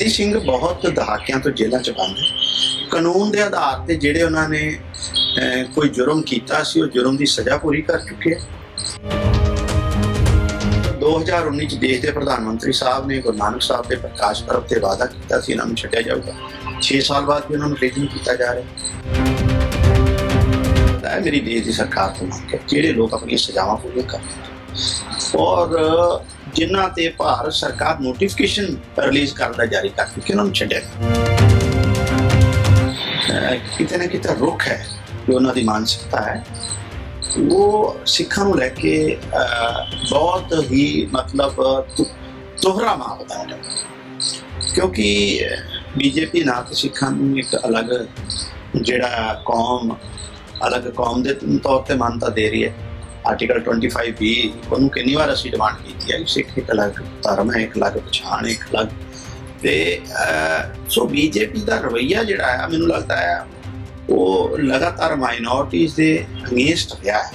ਇਹ ਸਿੰਘ ਬਹੁਤ ਦਹਾਕਿਆਂ ਤੋਂ ਜੇਲ੍ਹਾਂ 'ਚ ਬੰਦ ਹੈ। ਕਾਨੂੰਨ ਦੇ ਆਧਾਰ ਤੇ ਜਿਹੜੇ ਉਹਨਾਂ ਨੇ ਕੋਈ ਜੁਰਮ ਕੀਤਾ ਸੀ, ਉਹ ਜੁਰਮ ਦੀ ਸਜ਼ਾ ਪੂਰੀ ਕਰ ਚੁੱਕੇ ਹੈ 2019 ਚ ਦੇਸ਼ ਦੇ ਪ੍ਰਧਾਨ ਮੰਤਰੀ ਸਾਹਿਬ ਨੇ ਗੁਰੂ ਨਾਨਕ ਸਾਹਿਬ ਦੇ ਪ੍ਰਕਾਸ਼ ਪਰਬ ਤੇ ਵਾਅਦਾ ਕੀਤਾ ਸੀ, ਇਹਨਾਂ ਨੂੰ ਛੱਡਿਆ ਜਾਊਗਾ। 6 ਸਾਲ ਬਾਅਦ ਵੀ ਉਹਨਾਂ ਨੂੰ ਰਿਲੀਜ਼ ਨਹੀਂ ਕੀਤਾ ਜਾ ਰਿਹਾ। ਤਾਂ ਇਹ ਮੇਰੀ ਦੇਸ਼ ਦੀ ਸਰਕਾਰ ਤੋਂ ਮੰਗ ਹੈ, ਜਿਹੜੇ ਲੋਕ ਆਪਣੀਆਂ ਸਜ਼ਾਵਾਂ ਪੂਰੀਆਂ ਕਰਨ ਔਰ ਜਿਨ੍ਹਾਂ ਤੇ ਭਾਰਤ ਸਰਕਾਰ ਨੋਟੀਫਿਕੇਸ਼ਨ ਰਿਲੀਜ਼ ਕਰਨ ਜਾਰੀ ਕਰ ਚੁੱਕੀ ਉਹਨਾਂ ਨੂੰ ਛੱਡਿਆ ਕਿਤੇ ਨਾ ਕਿਤੇ ਰੁਖ ਹੈ, ਜੋ ਉਹਨਾਂ ਦੀ ਮਾਨਸਿਕਤਾ ਹੈ, ਉਹ ਸਿੱਖਾਂ ਨੂੰ ਲੈ ਕੇ ਬਹੁਤ ਹੀ ਮਤਲਬ ਤੁ- ਦੋਹਰਾ ਮਾਪਦੰਡ ਹੈ। ਕਿਉਂਕਿ ਬੀਜੇਪੀ ਨਾ ਤਾਂ ਸਿੱਖਾਂ ਨੂੰ ਇੱਕ ਅਲੱਗ ਜਿਹੜਾ ਕੌਮ, ਅਲੱਗ ਕੌਮ ਦੇ ਤੌਰ ਤੇ ਮਾਨਤਾ ਦੇ ਰਹੀ ਹੈ ਆਰਟੀਕਲ 25 ਬੀ ਉਹਨੂੰ ਕਿੰਨੀ ਵਾਰ ਅਸੀਂ ਡਿਮਾਂਡ ਕੀਤੀ ਹੈ ਸਿੱਖ ਇੱਕ ਅਲੱਗ ਧਰਮ ਹੈ ਇੱਕ ਅਲੱਗ ਪਛਾਣ ਹੈ ਇੱਕ ਅਲੱਗ। ਤੇ ਅਹ, ਸੋ ਬੀਜੇਪੀ ਦਾ ਰਵਈਆ ਜਿਹੜਾ ਹੈ ਮੈਨੂੰ ਲੱਗਦਾ ਹੈ ਉਹ ਲਗਾਤਾਰ ਮਾਈਨੋਰਟੀਜ਼ ਦੇ ਅਗੇਂਸਟ ਰਿਹਾ ਹੈ।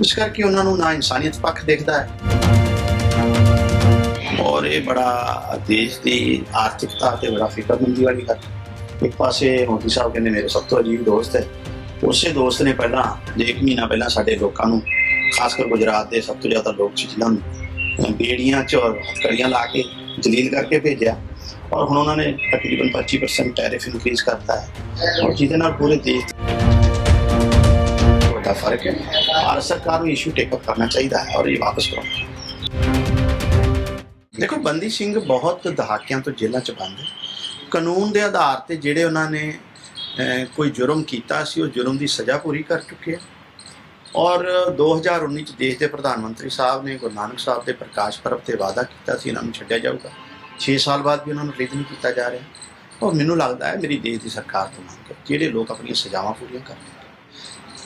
ਇਸ ਕਰਕੇ ਉਹਨਾਂ ਨੂੰ ਨਾ ਇਨਸਾਨੀਅਤ ਪੱਖ ਦੇਖਦਾ ਹੈ। ਔਰ ਇਹ ਬੜਾ ਦੇਸ਼ ਦੀ ਆਰਥਿਕਤਾ ਤੇ ਬੜਾ ਫਿਕਰਮੰਦੀ ਵਾਲੀ ਗੱਲ ਇੱਕ ਪਾਸੇ ਮੋਦੀ ਸਾਹਿਬ ਕਹਿੰਦੇ ਮੇਰੇ ਸਭ ਤੋਂ ਅਜੀਬ ਦੋਸਤ ਹੈ। ਉਸੇ ਦੋਸਤ ਨੇ ਪਹਿਲਾਂ ਜੇ ਇੱਕ ਮਹੀਨਾ ਪਹਿਲਾਂ ਸਾਡੇ ਲੋਕਾਂ ਨੂੰ ਖਾਸ ਕਰ ਗੁਜਰਾਤ ਦੇ ਸਭ ਤੋਂ ਜ਼ਿਆਦਾ ਲੋਕ ਸੀ ਜਿਨ੍ਹਾਂ ਨੂੰ ਬੇੜੀਆਂ ਚ ਔਰ ਹੱਥਕੜੀਆਂ ਲਾ ਕੇ ਜਲੀਲ ਕਰਕੇ ਭੇਜਿਆ ਔਰ ਹੁਣ ਉਹਨਾਂ ਨੇ ਤਕਰੀਬਨ 25% ਟੈਰਿਫ ਇਨਕਰੀਜ਼ ਕਰਤਾ ਹੈ। ਔਰ ਜਿਹਦੇ ਨਾਲ ਪੂਰੇ ਦੇਸ਼ ਵੱਡਾ ਫ਼ਰਕ ਹੈ। ਭਾਰਤ ਸਰਕਾਰ ਨੂੰ ਇਸ਼ੂ ਟੇਕ ਅਪ ਕਰਨਾ ਚਾਹੀਦਾ ਹੈ ਔਰ ਇਹ ਵਾਪਸ ਕਰੋ ਦੇਖੋ, ਬੰਦੀ ਸਿੰਘ ਬਹੁਤ ਦਹਾਕਿਆਂ ਤੋਂ ਜੇਲ੍ਹਾਂ 'ਚ ਬੰਦ ਹੈ। ਕਾਨੂੰਨ ਦੇ ਆਧਾਰ ਤੇ ਜਿਹੜੇ ਉਹਨਾਂ ਨੇ ਕੋਈ ਜੁਰਮ ਕੀਤਾ ਸੀ, ਉਹ ਜੁਰਮ ਦੀ ਸਜ਼ਾ ਪੂਰੀ ਕਰ ਚੁੱਕੇ ਆ ਔਰ 2019 ਚ ਦੇਸ਼ ਦੇ ਪ੍ਰਧਾਨ ਮੰਤਰੀ ਸਾਹਿਬ ਨੇ ਗੁਰੂ ਨਾਨਕ ਸਾਹਿਬ ਦੇ ਪ੍ਰਕਾਸ਼ ਪਰਬ ਤੇ ਵਾਅਦਾ ਕੀਤਾ ਸੀ, ਇਹਨਾਂ ਨੂੰ ਛੱਡਿਆ ਜਾਊਗਾ। 6 ਸਾਲ ਬਾਅਦ ਵੀ ਉਹਨਾਂ ਨੂੰ ਰਿਲੀਜ਼ ਨਹੀਂ ਕੀਤਾ ਜਾ ਰਿਹਾ। ਔਰ ਮੈਨੂੰ ਲੱਗਦਾ ਹੈ ਮੇਰੀ ਦੇਸ਼ ਦੀ ਸਰਕਾਰ ਤੋਂ ਮੰਗ ਹੈ, ਜਿਹੜੇ ਲੋਕ ਆਪਣੀਆਂ ਸਜ਼ਾਵਾਂ ਪੂਰੀਆਂ ਕਰਨ।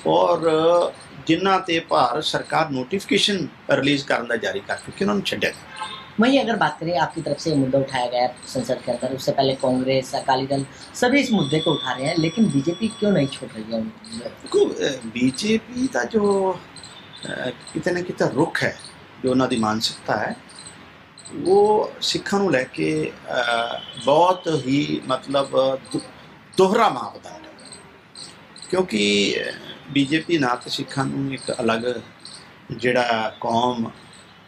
ਔਰ ਜਿਨ੍ਹਾਂ ਤੇ ਭਾਰਤ ਸਰਕਾਰ ਨੋਟੀਫਿਕੇਸ਼ਨ ਰਿਲੀਜ਼ ਕਰਨ ਦਾ ਜਾਰੀ ਕਰ ਚੁੱਕੀ ਉਹਨਾਂ ਨੂੰ ਛੱਡਿਆ ਜਾਊਗਾ। वहीं अगर बात करें आपकी तरफ से ये मुद्दा उठाया गया है संसद के अंदर उससे पहले कांग्रेस अकाली दल सभी इस मुद्दे को उठा रहे हैं लेकिन बीजेपी क्यों नहीं छोड़ रही है उन- ਦੇਖੋ ਬੀਜੇਪੀ ਦਾ ਜੋ ਅਹ, ਕਿਤੇ ਨਾ ਕਿਤੇ ਰੁਖ ਹੈ ਜੋ ਉਹਨਾਂ ਦੀ ਮਾਨਸਿਕਤਾ ਹੈ ਉਹ ਸਿੱਖਾਂ ਨੂੰ ਲੈ ਕੇ ਅਹ, ਬਹੁਤ ਹੀ ਮਤਲਬ ਦੁ- ਦੋਹਰਾ ਮਾਪਦੰਡ ਹੈ ਕਿਉਂਕਿ ਬੀਜੇਪੀ ਨਾ ਤਾਂ ਸਿੱਖਾਂ ਨੂੰ ਇੱਕ ਅਲੱਗ ਜਿਹੜਾ ਕੌਮ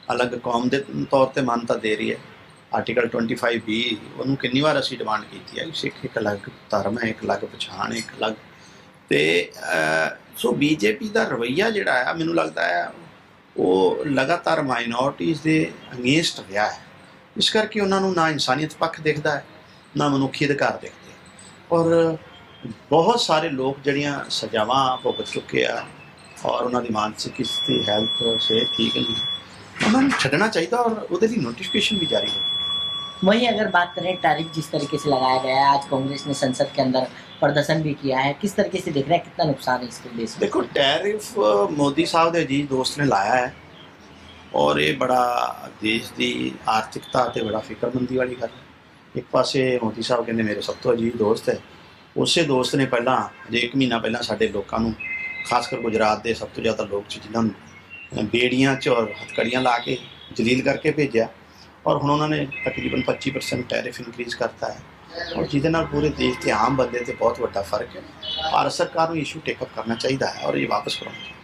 ਅਲੱਗ ਕੌਮ ਦੇ ਤੌਰ ਤੇ ਮਾਨਤਾ ਦੇ ਰਹੀ ਹੈ। ਆਰਟੀਕਲ 25 ਬੀ ਉਹਨੂੰ ਕਿੰਨੀ ਵਾਰ ਅਸੀਂ ਡਿਮਾਂਡ ਕੀਤੀ ਹੈ? ਕਿ ਸਿੱਖ ਇੱਕ ਅਲੱਗ ਧਰਮ ਹੈ ਇੱਕ ਅਲੱਗ ਪਛਾਣ ਹੈ ਇੱਕ ਅਲੱਗ ਤੇ ਅਹ, ਸੋ ਬੀਜੇਪੀ ਦਾ ਰਵਈਆ ਜਿਹੜਾ ਹੈ ਮੈਨੂੰ ਲੱਗਦਾ ਹੈ ਉਹ ਲਗਾਤਾਰ ਮਾਈਨੋਰਟੀਜ਼ ਦੇ ਅਗੇਂਸਟ ਰਿਹਾ ਹੈ। ਇਸ ਕਰਕੇ ਉਹਨਾਂ ਨੂੰ ਨਾ ਇਨਸਾਨੀਅਤ ਪੱਖ ਦਿਖਦਾ ਹੈ ਨਾ ਮਨੁੱਖੀ ਅਧਿਕਾਰ ਦੇਖਦੇ ਔਰ ਬਹੁਤ ਸਾਰੇ ਲੋਕ ਜਿਹੜੀਆਂ ਸਜ਼ਾਵਾਂ ਭੁਗਤ ਚੁੱਕੇ ਆ ਔਰ ਉਹਨਾਂ ਦੀ ਮਾਨਸਿਕ ਸਥਿਤੀ ਹੈਲਥ ਸਿਹਤ ਠੀਕ ਨਹੀਂ ਉਹਨਾਂ ਨੂੰ ਛੱਡਣਾ ਚਾਹੀਦਾ ਔਰ ਉਹਦੇ ਲਈ ਨੋਟੀਫਿਕੇਸ਼ਨ ਵੀ ਜਾਰੀ ਹੋਣੀ वहीं अगर बात करें टैरिफ जिस तरीके से लगाया गया है आज कांग्रेस ने संसद के अंदर प्रदर्शन भी किया है किस तरीके से देख रहे हैं कितना नुकसान है इसके देश में ਦੇਖੋ ਟੈਰਿਫ ਮੋਦੀ ਸਾਹਿਬ ਦੇ ਅਜੀਜ਼ ਦੋਸਤ ਨੇ ਲਾਇਆ ਹੈ ਔਰ ਇਹ ਬੜਾ ਦੇਸ਼ ਦੀ ਆਰਥਿਕਤਾ ਤੇ ਬੜਾ ਫਿਕਰਮੰਦੀ ਵਾਲੀ ਗੱਲ ਹੈ ਇੱਕ ਪਾਸੇ ਮੋਦੀ ਸਾਹਿਬ ਕਹਿੰਦੇ ਮੇਰੇ ਸਭ ਤੋਂ ਅਜੀਜ਼ ਦੋਸਤ ਹੈ ਉਸੇ ਦੋਸਤ ਨੇ ਪਹਿਲਾਂ ਜੇ ਇੱਕ ਮਹੀਨਾ ਪਹਿਲਾਂ ਸਾਡੇ ਲੋਕਾਂ ਨੂੰ ਖਾਸ ਕਰ ਗੁਜਰਾਤ ਦੇ ਸਭ ਤੋਂ ਜ਼ਿਆਦਾ ਲੋਕ ਸੀ ਜਿਨ੍ਹਾਂ ਨੂੰ ਬੇੜੀਆਂ ਚ ਔਰ ਹਥਕੜੀਆਂ ਲਾ ਕੇ ਜਲੀਲ ਕਰਕੇ ਭੇਜਿਆ ਔਰ ਹੁਣ ਉਹਨਾਂ ਨੇ ਤਕਰੀਬਨ 25% ਟੈਰਿਫ ਇਨਕਰੀਜ਼ ਕਰਤਾ ਹੈ ਔਰ ਜਿਹਦੇ ਨਾਲ ਪੂਰੇ ਦੇਸ਼ ਤੇ ਆਮ ਬੰਦੇ ਤੇ ਬਹੁਤ ਵੱਡਾ ਫ਼ਰਕ ਹੈ। ਭਾਰਤ ਸਰਕਾਰ ਨੂੰ ਇਸ਼ੂ ਟੇਕ ਅਪ ਕਰਨਾ ਚਾਹੀਦਾ ਹੈ ਔਰ ਇਹ ਵਾਪਸ ਕਰਾਉਣਾ ਚਾਹੀਦਾ